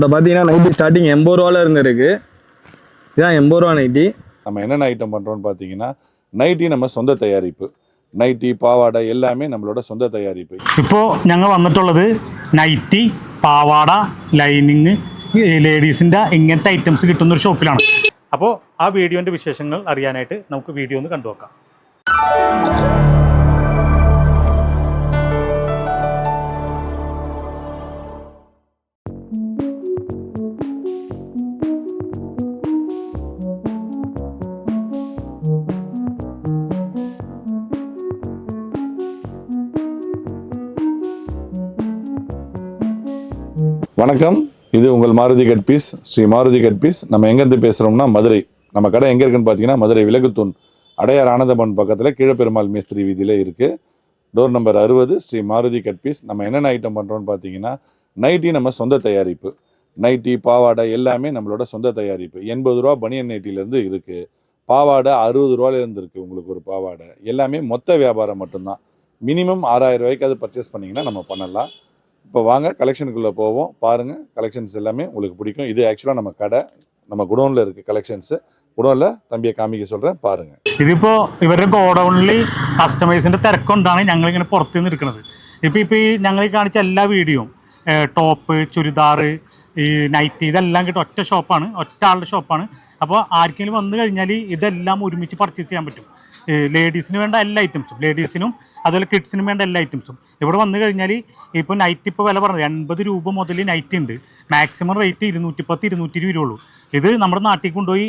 இப்போ பார்த்தீங்கன்னா nightie starting எண்பது ரூபால இருந்து இருக்கு இதான் எண்பது ரூபா நைட்டி நம்ம என்னென்ன ஐட்டம் பண்ணுறோம்னு பார்த்தீங்கன்னா நைட்டி நம்ம சொந்த தயாரிப்பு நைட்டி பாவாடை எல்லாமே நம்மளோட சொந்த தயாரிப்பு ഇപ്പോൾ ഞങ്ങൾ വന്നിട്ടുള്ളത് നൈറ്റി പാവാട ലൈനിങ് ലേഡീസിൻ്റെ ഇങ്ങനത്തെ ഐറ്റംസ് കിട്ടുന്ന ഒരു ഷോപ്പിലാണ് അപ്പോൾ ആ വീഡിയോൻ്റെ വിശേഷങ്ങൾ അറിയാനായിട്ട് നമുക്ക് വീഡിയോ ഒന്ന് കണ്ടു നോക്കാം வணக்கம். இது உங்கள் Maruti cut piece Shri Maruti cut piece நம்ம எங்கேருந்து பேசுகிறோம்னா மதுரை. நம்ம கடை எங்கே இருக்குன்னு பார்த்தீங்கன்னா மதுரை விலகுத்தூண். அடையார் ஆனந்தபவன் பக்கத்தில் கீழப்பெருமாள் மேஸ்திரி வீதியில் இருக்குது டோர் நம்பர் அறுபது ஸ்ரீ மாருதி கட் பீஸ் நம்ம என்னென்ன ஐட்டம் பண்ணுறோம்னு பார்த்தீங்கன்னா நைட்டி நம்ம சொந்த தயாரிப்பு. நைட்டி பாவாடை எல்லாமே நம்மளோட சொந்த தயாரிப்பு. எண்பது ரூபா பனியன் நைட்டிலேருந்து இருக்குது பாவாடை அறுபது ரூபாலேருந்து இருக்குது உங்களுக்கு ஒரு பாவாடை. எல்லாமே மொத்த வியாபாரம் மட்டும்தான். மினிமம் ஆறாயிரம் ரூபாய்க்காவது பர்ச்சேஸ் பண்ணிங்கன்னா நம்ம பண்ணலாம். இப்போ வாங்க கலெக்ஷனுக்குள்ளே போவோம். பாருங்கள் கலெக்ஷன்ஸ் எல்லாமே உங்களுக்கு பிடிக்கும். இது ஆக்சுவலாக நம்ம கடை நம்ம குடோனில் இருக்குது கலெக்ஷன்ஸு ഗുണമല്ല காமிக்க കാമിക്ക് സൊല്ലേൻ പാരുങ്ങ ഇതിപ്പോ ഇവരുടെ ഗോഡൗണിൽ കസ്റ്റമേഴ്സിന്റെ തിരക്കൊണ്ടാണ് ഞങ്ങൾ ഇങ്ങനെ പുറത്തു നിന്ന് എടുക്കുന്നത്. ഇപ്പൊ ഇപ്പൊ ഈ ഞങ്ങൾ കാണിച്ച എല്ലാ വീഡിയോയും ടോപ്പ് ചുരിദാർ ഈ നൈറ്റി ഇതെല്ലാം കിട്ടും. ഒറ്റ ഷോപ്പാണ് ഒറ്റ ആളുടെ ഷോപ്പാണ് അപ്പോൾ ആർക്കെങ്കിലും വന്നു കഴിഞ്ഞാൽ ഇതെല്ലാം ഒരുമിച്ച് പർച്ചേസ് ചെയ്യാൻ പറ്റും ലേഡീസിന് വേണ്ട എല്ലാ ഐറ്റംസും ലേഡീസിനും അതുപോലെ കിഡ്സിനും വേണ്ട എല്ലാ ഐറ്റംസും ഇവിടെ വന്നു കഴിഞ്ഞാൽ ഇപ്പോൾ നൈറ്റ് ഇപ്പോൾ വില പറഞ്ഞത് എൺപത് രൂപ മുതൽ നൈറ്റ് ഉണ്ട് മാക്സിമം റേറ്റ് ഇരുന്നൂറ്റി പത്ത് ഇരുന്നൂറ്റി ഇരുപത് രൂപയുള്ളൂ ഇത് നമ്മുടെ നാട്ടിൽ കൊണ്ടുപോയി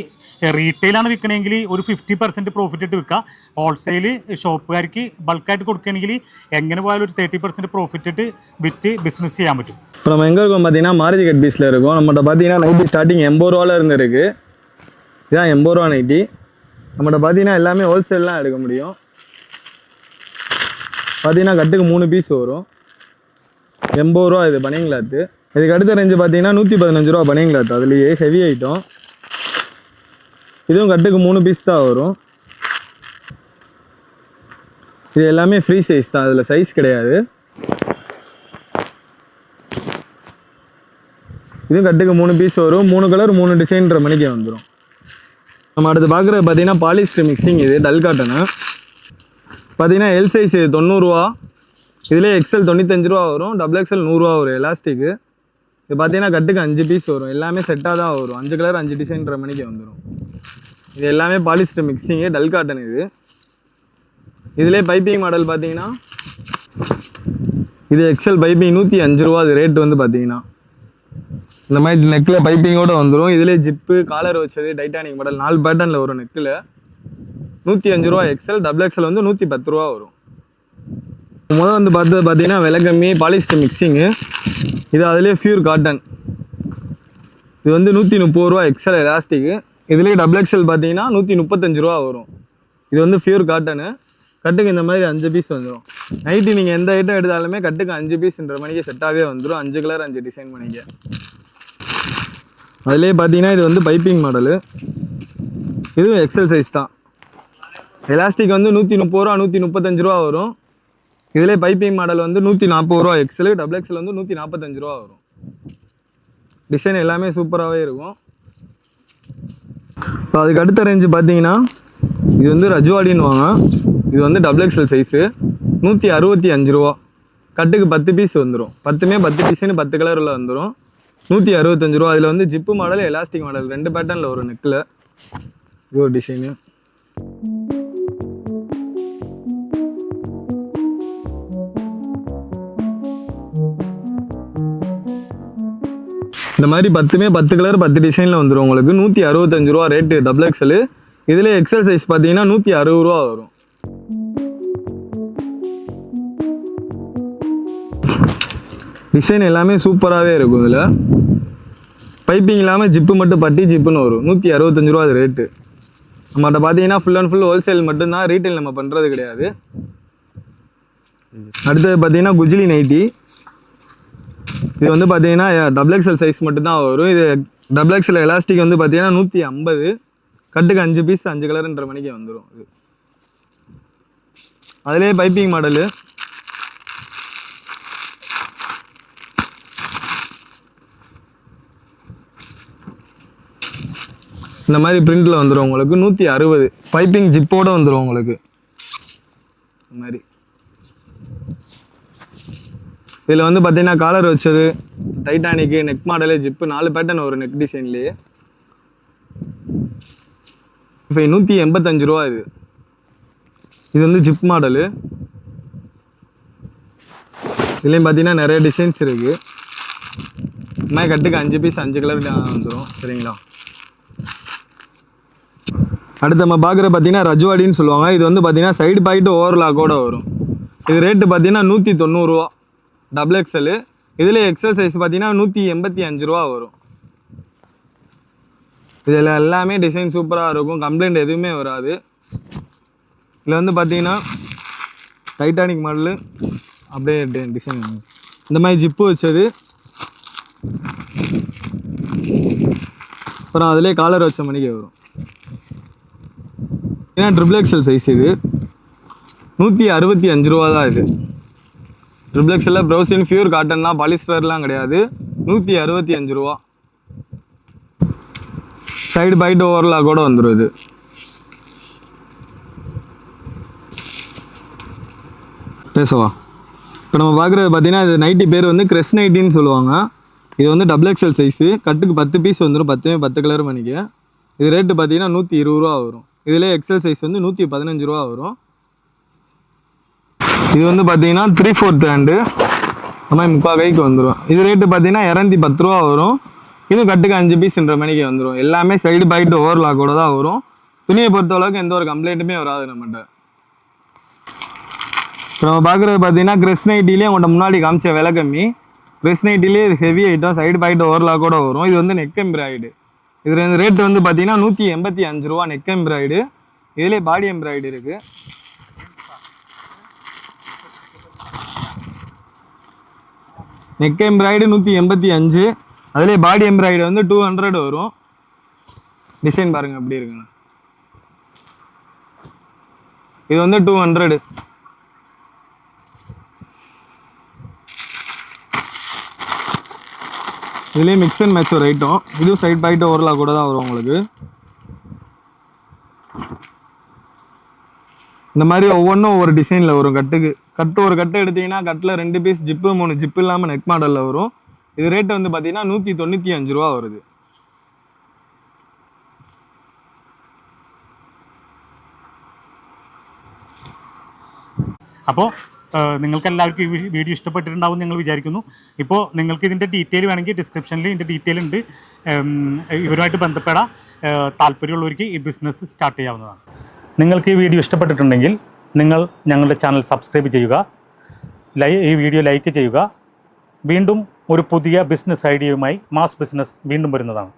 റീറ്റെയിലാണ് വിൽക്കണമെങ്കിൽ ഒരു ഫിഫ്റ്റി പെർസെൻറ്റ് പ്രോഫിറ്റ് ഇട്ട് വിൽക്കുക ഹോൾസെയിൽ ഷോപ്പുകാർക്ക് ബൾക്കായിട്ട് കൊടുക്കുകയാണെങ്കിൽ എങ്ങനെ പോയാലും ഒരു തേർട്ടി പെർസെൻറ്റ് പ്രോഫിറ്റ് ഇട്ട് വിറ്റ് ബിസിനസ് ചെയ്യാൻ പറ്റും இப்போ நம்ம எங்கே இருக்கோம் பார்த்தீங்கன்னா மாருதி கட் பீஸில் இருக்கோம் நம்மகிட்ட பார்த்தீங்கன்னா நைட்டி ஸ்டார்டிங் எண்பது ரூபால இருந்து இருக்கு இதான் எண்பது ரூபா நைட்டி. நம்மகிட்ட பார்த்தீங்கன்னா எல்லாமே ஹோல்சேல்லாம் எடுக்க முடியும். பார்த்தீங்கன்னா கட்டுக்கு மூணு பீஸ் வரும். எண்பது ரூபா இது பனியன் கிளாத்து இதுக்கு அடுத்த ரேஞ்சு பார்த்தீங்கன்னா நூற்றி பதினஞ்சு ரூபா பனியன் கிளாத் அதுலேயே ஹெவி ஐட்டம் இதுவும் கட்டுக்கு மூணு பீஸ் தான் வரும். இது எல்லாமே ஃப்ரீ சைஸ் தான். அதில் சைஸ் கிடையாது. இதுவும் கட்டுக்கு மூணு பீஸ் வரும். மூணு கலர் மூணு டிசைன்ற மணிக்கு வந்துடும் நம்ம அடுத்து பார்க்குறது பார்த்தீங்கன்னா பாலிஸ்டர் மிக்சிங் இது டல் காட்டனு. பார்த்தீங்கன்னா எல் சைஸ் இது தொண்ணூறுரூவா இதிலே எக்ஸல் தொண்ணூத்தஞ்சு ரூபா வரும். டபுள் எக்ஸல் நூறுரூவா வரும் எலாஸ்டிக்கு இது பார்த்தீங்கன்னா கட்டுக்கு அஞ்சு பீஸ் வரும். எல்லாமே செட்டாக தான் வரும். அஞ்சு கலர் அஞ்சு டிசைன்ற மணிக்கு வந்துடும் இது எல்லாமே பாலிஸ்டர் மிக்சிங்கு டல் காட்டன் இது. இதிலே பைப்பிங் மாடல் பார்த்தீங்கன்னா இது எக்ஸல் பைப்பிங் நூற்றி அஞ்சு ரூபா அது ரேட் வந்து பார்த்தீங்கன்னா இந்த மாதிரி நெக்கில் பைப்பிங்கோட வந்துடும் இதிலே ஜிப்பு காலர் வச்சது டைட்டானிக் மாடல் நாலு பேட்டர்னில் வரும் நெக்கில் நூற்றி அஞ்சு ரூபா எக்ஸல் டபுள் எக்ஸல் வந்து நூற்றி பத்து ரூபா வரும். முதல் வந்து பார்த்தது பார்த்தீங்கன்னா விலை கம்மி பாலிஸ்டர் மிக்சிங்கு இது அதிலே ஃபியூர் காட்டன் இது வந்து நூற்றி முப்பது ரூபா எக்ஸல் எலாஸ்டிக்கு இதுலேயே டபுள் எக்ஸல் பார்த்தீங்கன்னா நூற்றி முப்பத்தஞ்சு ரூபா வரும். இது வந்து ஃபியூர் காட்டனு கட்டுக்கு இந்த மாதிரி அஞ்சு பீஸ் வந்துடும் நைட்டு நீங்கள் எந்த ஐட்டம் எடுத்தாலுமே கட்டுக்கு அஞ்சு பீஸ்ன்ற மணிக்கு செட்டாகவே வந்துடும் அஞ்சு கலர் அஞ்சு டிசைன் பண்ணிங்க அதுலேயே பார்த்தீங்கன்னா இது வந்து பைப்பிங் மாடலு இதுவும் எக்ஸல் சைஸ் தான். எலாஸ்டிக் வந்து நூற்றி முப்பது ரூபா நூற்றி முப்பத்தஞ்சு ரூபா வரும். இதிலே பைப்பிங் மாடல் வந்து நூற்றி நாற்பது ரூபா எக்ஸல் டபுள் எக்ஸல் வந்து நூற்றி நாற்பத்தஞ்சு ரூபா வரும். டிசைன் எல்லாமே சூப்பராகவே இருக்கும். இப்போ அதுக்கு அடுத்த ரேஞ்சு பார்த்தீங்கன்னா இது வந்து ரஜ்வாடின்னு வாங்க இது வந்து டபுள் எக்ஸல் சைஸு நூற்றி அறுபத்தி அஞ்சு ரூபா. கட்டுக்கு பத்து பீஸ் வந்துடும் பத்துமே பத்து பீஸ்னு பத்து கலரில் வந்துடும் நூற்றி அறுபத்தஞ்சு ரூபா. அதில் வந்து ஜிப்பு மாடல் எலாஸ்டிக் மாடல் ரெண்டு பேட்டர்னில் வரும் நெக்கில் இது ஒரு டிசைனு இந்த மாதிரி பத்துமே பத்து கலர் பத்து டிசைனில் வந்துடும் உங்களுக்கு. நூற்றி அறுபத்தஞ்சு ரூபா ரேட்டு டபுள் எக்ஸலு இதில் எக்ஸல் சைஸ் பார்த்தீங்கன்னா நூற்றி அறுபது ரூபா வரும். டிசைன் எல்லாமே சூப்பராகவே இருக்கும் இதில். பைப்பிங் இல்லாமல் ஜிப்பு மட்டும் பட்டி ஜிப்புன்னு வரும். நூற்றி அறுபத்தஞ்சு ரூபா அது ரேட்டு நம்மகிட்ட பார்த்தீங்கன்னா ஃபுல் அண்ட் ஃபுல் ஹோல்சேல் மட்டும்தான் ரீட்டைல் நம்ம பண்ணுறது கிடையாது. அடுத்தது பார்த்தீங்கன்னா குஜிலி நைட்டி. இது வந்து பார்த்தீங்கன்னா டபுள் எக்ஸல் சைஸ் மட்டும்தான் வரும். இது டபுள் எக்ஸல் எலாஸ்டிக் வந்து பார்த்தீங்கன்னா நூற்றி ஐம்பது. கட்டுக்கு அஞ்சு பீஸ் அஞ்சு கலருன்ற மணிக்கு வந்துடும் இது. அதிலே பைப்பிங் மாடலு இந்த மாதிரி பிரிண்டில் வந்துடும் உங்களுக்கு. நூற்றி அறுபது. பைப்பிங் ஜிப்போடு வந்துடும் உங்களுக்கு. இந்த மாதிரி. இதில் வந்து பார்த்தீங்கன்னா காலர் வச்சது டைட்டானிக்கு நெக் மாடலு ஜிப்பு நாலு பேட்டர்ன் ஒரு நெக் டிசைன்லேயே இப்போ நூற்றி எண்பத்தஞ்சு ரூபா இது. இது வந்து ஜிப் மாடலு இதுலேயும் பார்த்தீங்கன்னா நிறைய டிசைன்ஸ் இருக்குது இந்த மாதிரி கட்டுக்கு அஞ்சு பீஸ் அஞ்சு கலர் வந்துடும் சரிங்களா? அடுத்து நம்ம பார்க்குற பார்த்தீங்கன்னா ரஜ்வாடின்னு சொல்லுவாங்க. இது வந்து பார்த்தீங்கன்னா சைடு பாக்கெட்டு ஓவர்லாக்கோட வரும். இது ரேட்டு பார்த்தீங்கன்னா நூற்றி தொண்ணூறுரூவா டபுள் எக்ஸலு இதில் எக்ஸல் சைஸ் பார்த்தீங்கன்னா நூற்றி எண்பத்தி அஞ்சு ரூபா வரும். இதில் எல்லாமே டிசைன் சூப்பராக இருக்கும். கம்ப்ளைண்ட் எதுவுமே வராது. இதில் வந்து பார்த்தீங்கன்னா டைட்டானிக் மாடலு அப்படியே டிசைன் இந்த மாதிரி ஜிப்பு வச்சது. அப்புறம் அதிலே காலர் வச்ச மணிக்கு வரும். ஏன்னா ட்ரிபிள் எக்ஸல் சைஸ் இது. நூற்றி அறுபத்தி அஞ்சு ரூபா தான் இது. ட்ரிபிள் எக்ஸலில் ப்ரௌசின் ஃபியூர் காட்டன்லாம் பாலிஸ்டர்லாம் கிடையாது. நூற்றி அறுபத்தி அஞ்சு ரூபா. சைடு பைட் ஓவர்லாக் கூட வந்துடும் இது. பேசவா? இப்போ நம்ம பார்க்குறது பார்த்தீங்கன்னா இது நைட்டி பேர் வந்து கிரெஸ் நைட்டின்னு சொல்லுவாங்க. இது வந்து டபுள் எக்ஸல் சைஸு கட்டுக்கு பத்து பீஸ் வந்துடும் பத்துமே பத்து கலர் மணிக்கு. இது ரேட்டு பார்த்தீங்கன்னா நூற்றி இருபது ரூபா வரும். இதில் எக்ஸல் சைஸ் வந்து நூற்றி பதினஞ்சு ரூபா வரும். இது வந்து பார்த்தீங்கன்னா த்ரீ ஃபோர்த் ஹேண்டு அந்த மாதிரி முக்கால் கைக்கு வந்துடும் இது ரேட்டு பார்த்தீங்கன்னா இரநூத்தி பத்து ரூபா வரும். இது கட்டுக்கு அஞ்சு பீஸ்ன்ற மணிக்கு வந்துடும் எல்லாமே சைடு பாக்கெட் ஓவர்லாக்கோட தான் வரும். துணியை பொறுத்த அளவுக்கு எந்த ஒரு கம்ப்ளைண்ட்டுமே வராது நம்மகிட்ட. இப்போ நம்ம பார்க்குறது பார்த்தீங்கன்னா கிரெஸ் நைட்டிலே உங்கள்கிட்ட முன்னாடி காமிச்ச விலை கம்மி. கிரெஸ் நைட்டிலே இது ஹெவி ஐட்டம் சைடு பாக்கெட் ஓவர்லாக்கோட வரும். இது வந்து நெக் எம்ப்ராய்டு இது ரேட் வந்து பார்த்தீங்கன்னா நூற்றி எண்பத்தி அஞ்சு ரூபா நெக் எம்ப்ராய்டு இதுலேயே பாடி எம்ப்ராய்டு இருக்குது நெக் எம்ப்ராய்டு நூற்றி எண்பத்தி அஞ்சு. அதுலேயே பாடி எம்ப்ராய்டு வந்து டூ ஹண்ட்ரட் வரும். டிசைன் பாருங்கள் எப்படி இருக்குண்ணா இது வந்து டூ ஹண்ட்ரடு இதுலேயே மிக்ஸ் அண்ட் மேட்ச் ஒரு ஐட்டம் இதுவும் சைட் பாயிட்டு ஓரலாக கூட தான் வரும் உங்களுக்கு. இந்த மாதிரி ஒவ்வொன்றும் ஒவ்வொரு டிசைனில் வரும் கட்டுக்கு. கட்டு ஒரு கட்டு எடுத்தீங்கன்னா கட்டில் ரெண்டு பீஸ் ஜிப்பு மூணு ஜிப்பு இல்லாமல் நெக் மாடலில் வரும். இது ரேட்டு வந்து பார்த்தீங்கன்னா நூற்றி தொண்ணூற்றி அஞ்சு ரூபா வருது. அப்போது നിങ്ങൾക്ക് എല്ലാവർക്കും ഈ വീഡിയോ ഇഷ്ടപ്പെട്ടിട്ടുണ്ടാവും ഞങ്ങൾ വിചാരിക്കുന്നു. ഇപ്പോൾ നിങ്ങൾക്ക് ഇതിന്റെ ഡീറ്റെയിൽ വേണമെങ്കിൽ ഡിസ്ക്രിപ്ഷനിൽ ഇതിന്റെ ഡീറ്റെയിൽ ഉണ്ട്. ഇവരുമായിട്ട് ബന്ധപ്പെടാം. താല്പര്യമുള്ളവർക്ക് ഈ ബിസിനസ് സ്റ്റാർട്ട് ചെയ്യാവുന്നതാണ്. നിങ്ങൾക്ക് ഈ വീഡിയോ ഇഷ്ടപ്പെട്ടിട്ടുണ്ടെങ്കിൽ നിങ്ങൾ ഞങ്ങളുടെ ചാനൽ സബ്സ്ക്രൈബ് ചെയ്യുക. ലൈ ഈ വീഡിയോ ലൈക്ക് ചെയ്യുക. വീണ്ടും ഒരു പുതിയ ബിസിനസ് ഐഡിയയുമായി മാസ് ബിസിനസ് വീണ്ടും വരുന്നതാണ്.